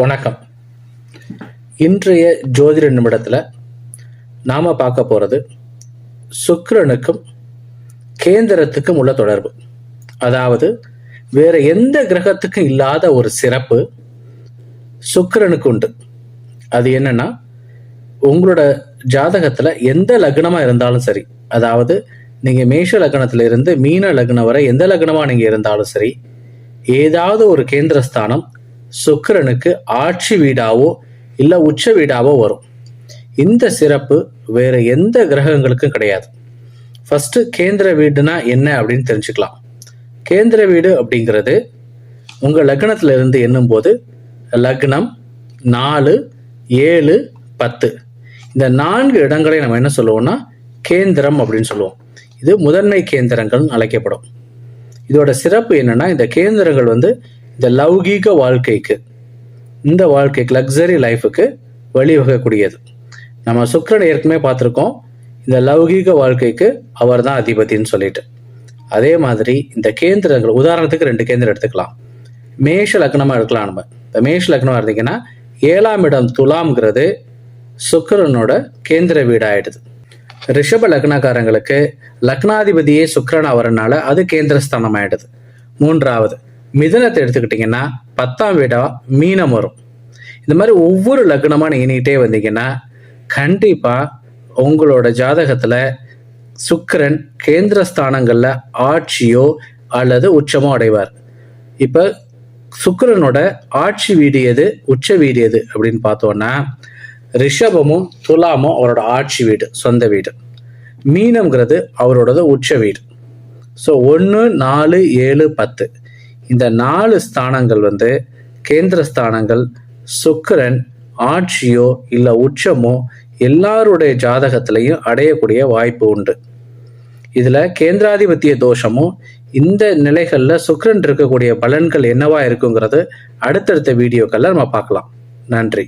வணக்கம். இன்றைய ஜோதிட நிமிடத்தில் நாம் பார்க்க போகிறது சுக்கிரனுக்கும் கேந்திரத்துக்கும் உள்ள தொடர்பு. அதாவது வேற எந்த கிரகத்துக்கும் இல்லாத ஒரு சிறப்பு சுக்கிரனுக்கு உண்டு. அது என்னன்னா உங்களோட ஜாதகத்தில் எந்த லக்னமாக இருந்தாலும் சரி அதாவது நீங்கள் மேஷ லக்னத்தில் இருந்து மீன லக்னம் வரை எந்த லக்னமாக நீங்கள் இருந்தாலும் சரி ஏதாவது ஒரு கேந்திரஸ்தானம் சுக்கரனுக்கு ஆட்சி வீடாவோ இல்லை உச்ச வீடாவோ வரும். இந்த சிறப்பு வேற எந்த கிரகங்களுக்கும் கிடையாது. ஃபர்ஸ்ட் கேந்திர வீடுனா என்ன அப்படின்னு தெரிஞ்சுக்கலாம். கேந்திர வீடு அப்படிங்கிறது உங்க லக்னத்துல இருந்து லக்னம் நாலு ஏழு பத்து. இந்த நான்கு இடங்களை நம்ம என்ன சொல்லுவோம்னா கேந்திரம் அப்படின்னு சொல்லுவோம். இது முதன்மை கேந்திரங்கள் அழைக்கப்படும். இதோட சிறப்பு என்னன்னா இந்த கேந்திரங்கள் வந்து இந்த லௌகீக வாழ்க்கைக்கு இந்த வாழ்க்கைக்கு லக்ஸரி லைஃபுக்கு வழிவகக்கூடியது. நம்ம சுக்கரன் ஏற்கனவே பார்த்துருக்கோம். இந்த லௌகீக வாழ்க்கைக்கு அவர் தான் அதிபதின்னு சொல்லிட்டு. அதே மாதிரி இந்த கேந்திரங்கள் உதாரணத்துக்கு ரெண்டு கேந்திரம் எடுத்துக்கலாம். மேஷ லக்னமாக எடுக்கலாம் நம்ம. இந்த மேஷ லக்னமாக இருந்தீங்கன்னா ஏழாம் இடம் துலாம்ங்கிறது சுக்கரனோட கேந்திர வீடாயிடுது. ரிஷப லக்னக்காரங்களுக்கு லக்னாதிபதியே சுக்கரன் அவரனால அது கேந்திரஸ்தானம் ஆயிடுது மூன்றாவது மிதனத்தை எடுத்துக்கிட்டிங்கன்னா பத்தாம் வீடா மீனம் வரும். இந்த மாதிரி ஒவ்வொரு லக்னமாக நீங்கிட்டே வந்தீங்கன்னா கண்டிப்பாக உங்களோட ஜாதகத்தில் சுக்கரன் கேந்திர ஸ்தானங்களில் ஆட்சியோ அல்லது உச்சமோ அடைவார். இப்போ சுக்கரனோட ஆட்சி வீடு எது உச்ச வீடு எது அப்படின்னு பார்த்தோன்னா ரிஷபமும் துலாமும் அவரோட ஆட்சி வீடு சொந்த வீடு. மீனம்ங்கிறது அவரோடது உச்ச வீடு. ஸோ ஒன்று நாலு ஏழு பத்து. இந்த நாலு ஸ்தானங்கள் வந்து கேந்திர ஸ்தானங்கள் சுக்கரன் ஆட்சியோ இல்லை உச்சமோ எல்லாருடைய ஜாதகத்திலையும் அடையக்கூடிய வாய்ப்பு உண்டு. இதில் கேந்திராதிபத்திய தோஷமும் இந்த நிலைகளில் சுக்கரன் இருக்கக்கூடிய பலன்கள் என்னவா இருக்குங்கிறது அடுத்தடுத்த வீடியோக்களில் நம்ம பார்க்கலாம். நன்றி.